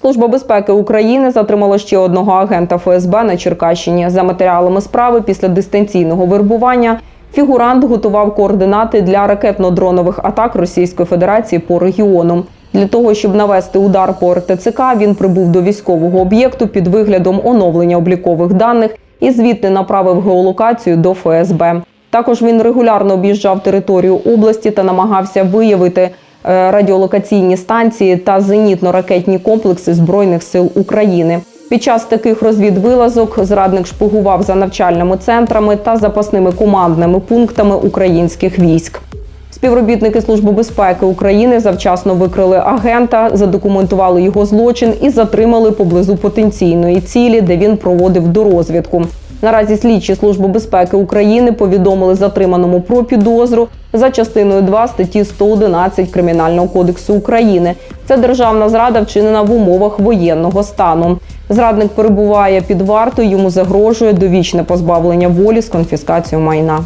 Служба безпеки України затримала ще одного агента ФСБ на Черкащині. За матеріалами справи після дистанційного вербування фігурант готував координати для ракетно-дронових атак Російської Федерації по регіону. Для того, щоб навести удар по РТЦК, він прибув до військового об'єкту під виглядом оновлення облікових даних і звідти направив геолокацію до ФСБ. Також він регулярно об'їжджав територію області та намагався виявити радіолокаційні станції та зенітно-ракетні комплекси Збройних сил України. Під час таких розвідвилазок зрадник шпигував за навчальними центрами та запасними командними пунктами українських військ. Співробітники Служби безпеки України завчасно викрили агента, задокументували його злочин і затримали поблизу потенційної цілі, де він проводив дорозвідку. Наразі слідчі Служби безпеки України повідомили затриманому про підозру за частиною 2 статті 111 Кримінального кодексу України. Це державна зрада, вчинена в умовах воєнного стану. Зрадник перебуває під вартою, йому загрожує довічне позбавлення волі з конфіскацією майна.